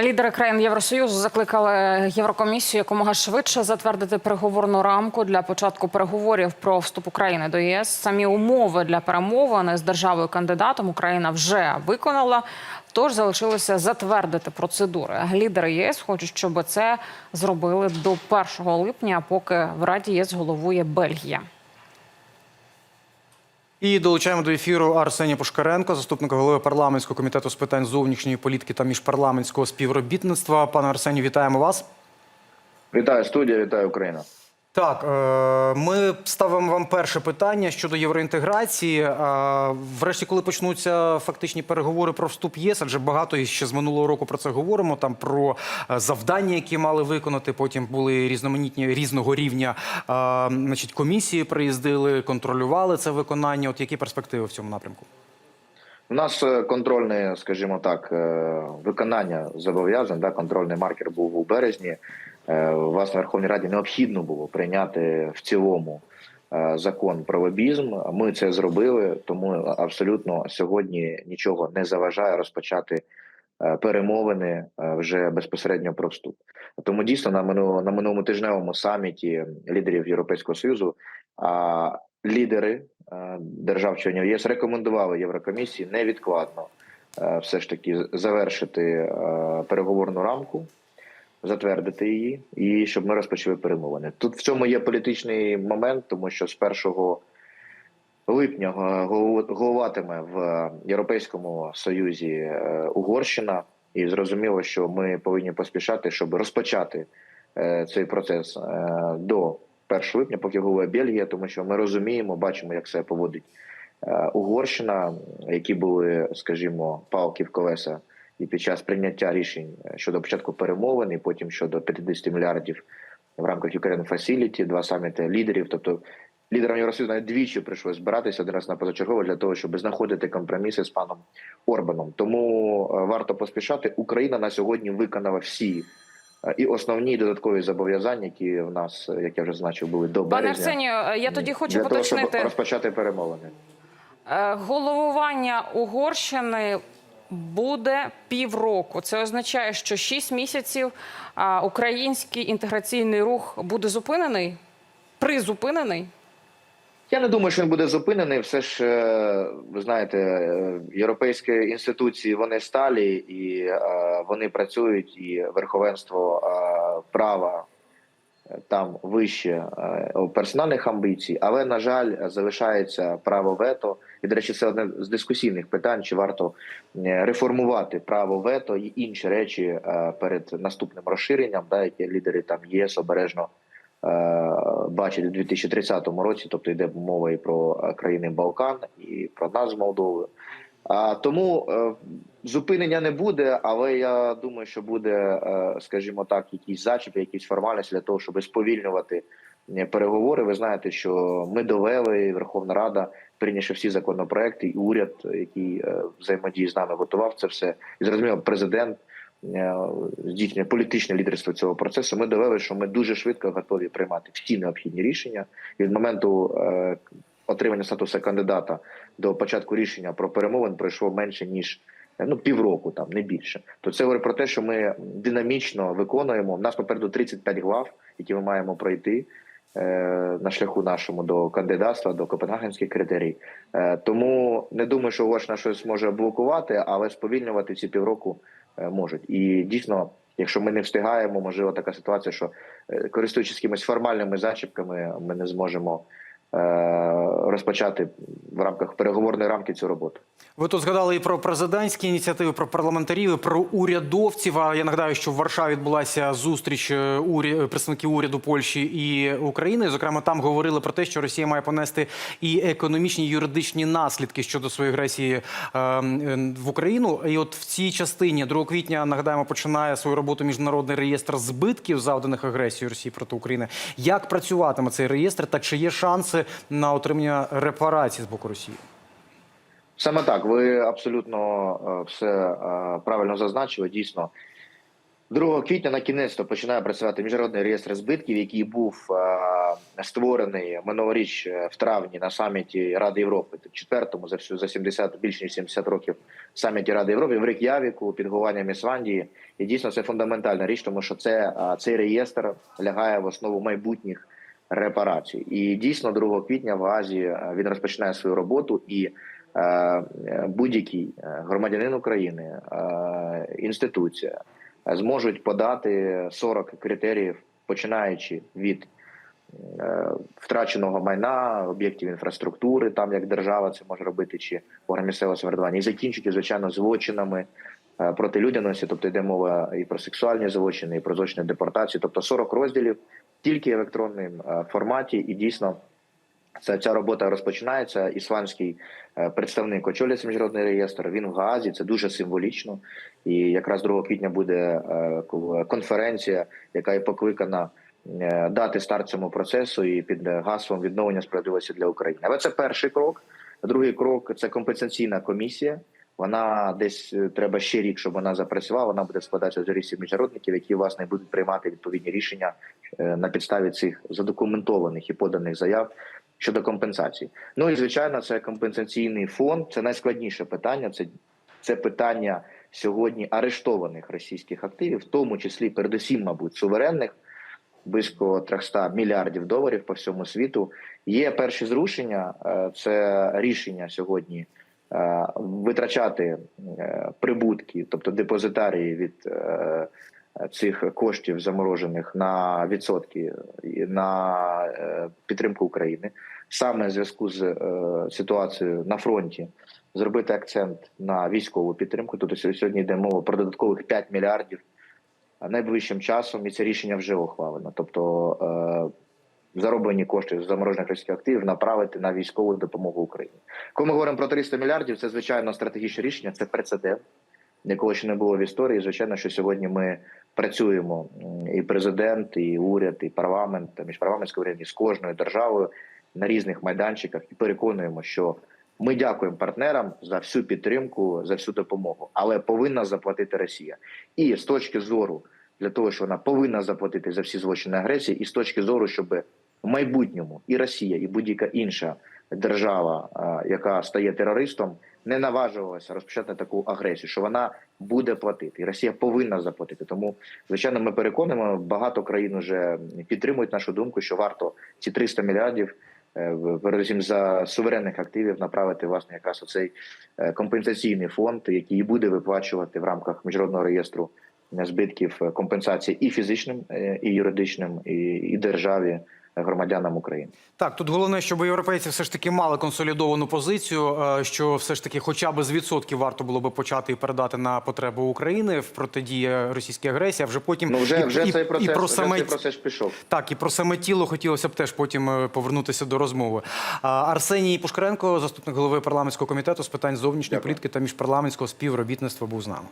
Лідери країн Євросоюзу закликали Єврокомісію якомога швидше затвердити переговорну рамку для початку переговорів про вступ України до ЄС. Самі умови для перемовин з державою кандидатом Україна вже виконала. Тож залишилося затвердити процедури. Лідери ЄС хочуть, щоб це зробили до 1 липня, поки в Раді ЄС головує Бельгія. І долучаємо до ефіру Арсенія Пушкаренко, заступника голови парламентського комітету з питань зовнішньої політики та міжпарламентського співробітництва. Пане Арсенію, вітаємо вас. Вітаю студія, вітаю Україна. Так, е, ми ставимо вам перше питання щодо євроінтеграції. Е, Врешті, коли почнуться фактичні переговори про вступ ЄС, адже багато ще з минулого року про це говоримо. Там про е, завдання, які мали виконати. Потім були різноманітні різного рівня. Значить, комісії приїздили, контролювали це виконання. От які перспективи в цьому напрямку? У нас контрольне, скажімо так, виконання зобов'язань. Да, контрольний маркер був у березні. Е, Власне, Верховній Раді необхідно було прийняти в цілому е, закон про лобізм. Ми це зробили, тому абсолютно сьогодні нічого не заважає розпочати е, перемовини вже безпосередньо про вступ. Тому дійсно на минулому на минулому тижневому саміті лідерів Європейського союзу а лідери е, держав-членів ЄС рекомендували Єврокомісії невідкладно все ж таки завершити переговорну рамку, затвердити її, і щоб ми розпочали перемовини. Тут в цьому є політичний момент, тому що з 1 липня головатиме в Європейському Союзі е, Угорщина, і зрозуміло, що ми повинні поспішати, щоб розпочати е, цей процес е, до 1 липня, поки головує Бельгія, тому що ми розуміємо, бачимо, як себе поводить Угорщина, які були, скажімо, палки в колеса і під час прийняття рішень щодо початку перемовин, і потім щодо 50 мільярдів в рамках Ukraine Facility, два саміти лідерів. Тобто лідерам Євросоюзу навіть двічі прийшлося збиратися один раз на позачергово для того, щоб знаходити компроміси з паном Орбаном. Тому е, варто поспішати. Україна на сьогодні виконала всі. е, І основні додаткові зобов'язання, які в нас, е, як я вже зазначив, були до Пане березня, Арсенію, я тоді хочу для того, щоб поточнити. розпочати перемовини. Е, Головування Угорщини буде півроку. Це означає, що 6 місяців український інтеграційний рух буде зупинений, призупинений. Я не думаю, що він буде зупинений. Все ж е, ви знаєте, е, європейські інституції вони сталі і е, вони працюють, і верховенство права там вище персональних амбіцій, але на жаль, залишається право вето. І до речі, це одне з дискусійних питань: чи варто е, реформувати право вето і інші речі е, перед наступним розширенням, да, які лідери там ЄС обережно е, бачить у 2030 році, тобто йде мова і про країни Балкан, і про нас з Молдовою. А тому зупинення не буде, але я думаю, що буде, скажімо так, якісь зачіпи, якісь формальності для того, щоб сповільнювати переговори. Ви знаєте, що ми довели Верховна Рада, прийнявши всі законопроекти, і уряд, який е, взаємодії з нами готував це все, і зрозуміло, президент е, здійснює політичне лідерство цього процесу. Ми довели, що ми дуже швидко готові приймати всі необхідні рішення. І від моменту е, отримання статусу кандидата до початку рішення про перемовин пройшло менше ніж ну півроку, там не більше. То це говорить про те, що ми динамічно виконуємо. У нас попереду 35 глав, які ми маємо пройти. Е, На шляху нашому до кандидатства, до копенгагенських критерій, Е, тому не думаю, що Угорщина щось може блокувати, але сповільнювати ці півроку е, можуть. І дійсно, якщо ми не встигаємо, можливо, така ситуація, що користуючись якимись формальними зачіпками, ми не зможемо розпочати в рамках переговорної рамки цю роботу. Ви тут згадали і про президентські ініціативи, про парламентарів, і про урядовців. А я нагадаю, що в Варшаві відбулася зустріч е, представників уряду Польщі і України. Зокрема, там говорили про те, що Росія має понести і економічні і юридичні наслідки щодо своєї агресії е, в Україну. І от в цій частині 2 квітня нагадаємо, починає свою роботу міжнародний реєстр збитків, завданих агресією Росії проти України. Як працюватиме цей реєстр, та чи є шанси на отримання репарацій з боку Росії? Саме так, ви абсолютно е, все е, правильно зазначили. Дійсно, 2 квітня на кінець починає працювати міжнародний реєстр збитків, який був е, створений минулоріч в травні на саміті Ради Європи, четвертому за всю за 70, більш ніж 70 років саміті Ради Європи в Рейк'явіку під головуванням Ісландії. І дійсно це фундаментальна річ, тому що це цей реєстр лягає в основу майбутніх репарацій. І дійсно 2 квітня в Гаазі е, він розпочинає свою роботу і. е, Будь-який е, громадянин України, інституція, зможуть подати 40 критеріїв, починаючи від втраченого майна, об'єктів інфраструктури, там як держава це може робити, чи орган місцевого самоврядування, і закінчити, звичайно, злочинами проти людяності, тобто йде мова і про сексуальні злочини, і про злочини депортації, тобто 40 розділів тільки в електронному е, форматі, і дійсно. Ця, ця робота розпочинається. Ісландський е, представник очолює міжнародний реєстр. Він в Гаазі. Це дуже символічно. І якраз 2 квітня буде е, конференція, яка і покликана дати старт цьому процесу і під гаслом відновлення справедливості для України. Але це перший крок. Другий крок це компенсаційна комісія. Вона десь е, треба ще рік, щоб вона запрацювала. Вона буде складатися з юристів міжнародників, які власне будуть приймати відповідні рішення е, на підставі цих задокументованих і поданих заяв щодо компенсації. Ну і звичайно, це компенсаційний фонд. Це найскладніше питання. Це, це питання сьогодні арештованих російських активів, в тому числі, передусім, мабуть, суверенних, близько 300 мільярдів доларів по всьому світу. Є перші зрушення. е, Це рішення сьогодні витрачати е, прибутки, тобто депозитарії від. е, Цих коштів заморожених на відсотки на е, підтримку України саме в зв'язку з е, ситуацією на фронті зробити акцент на військову підтримку. Тобто сьогодні йде мова про додаткових 5 мільярдів найближчим часом, і це рішення вже ухвалено. Тобто е, зароблені кошти з заморожених російських активів направити на військову допомогу Україні. Коли ми говоримо про 300 мільярдів, це звичайно стратегічне рішення, це прецедент, якого ще не було в історії. Звичайно, що сьогодні ми працюємо і президент, і уряд, і парламент, та міжпарламентський уряд з кожною державою на різних майданчиках і переконуємо, що ми дякуємо партнерам за всю підтримку, за всю допомогу, але повинна заплатити Росія. І з точки зору для того, що вона повинна заплатити за всі злочини агресії, і з точки зору, щоб в майбутньому. І Росія, і будь-яка інша держава, яка стає терористом, не наважувалася розпочати таку агресію, що вона буде платити, і Росія повинна заплатити. Тому, звичайно, ми переконуємо, багато країн вже підтримують нашу думку, що варто ці 300 мільярдів е, передусім за суверенних активів направити власне якраз оцей е, компенсаційний фонд, який буде виплачувати в рамках міжнародного реєстру збитків е, компенсації і фізичним, е, і юридичним, і, і державі. е, громадянам України. Так, тут головне, щоб європейці все ж таки мали консолідовану позицію, е, що все ж таки, хоча б з відсотків варто було би почати і передати на потреби України в протидії російській агресії, а вже потім Ну вже і, вже і, цей процес, і про вже саме цей процес пішов. Так, і про саме тіло хотілося б теж потім е, повернутися до розмови. Арсеній Пушкаренко, заступник голови парламентського комітету з питань зовнішньої Дякую. політики та міжпарламентського співробітництва, був з нами.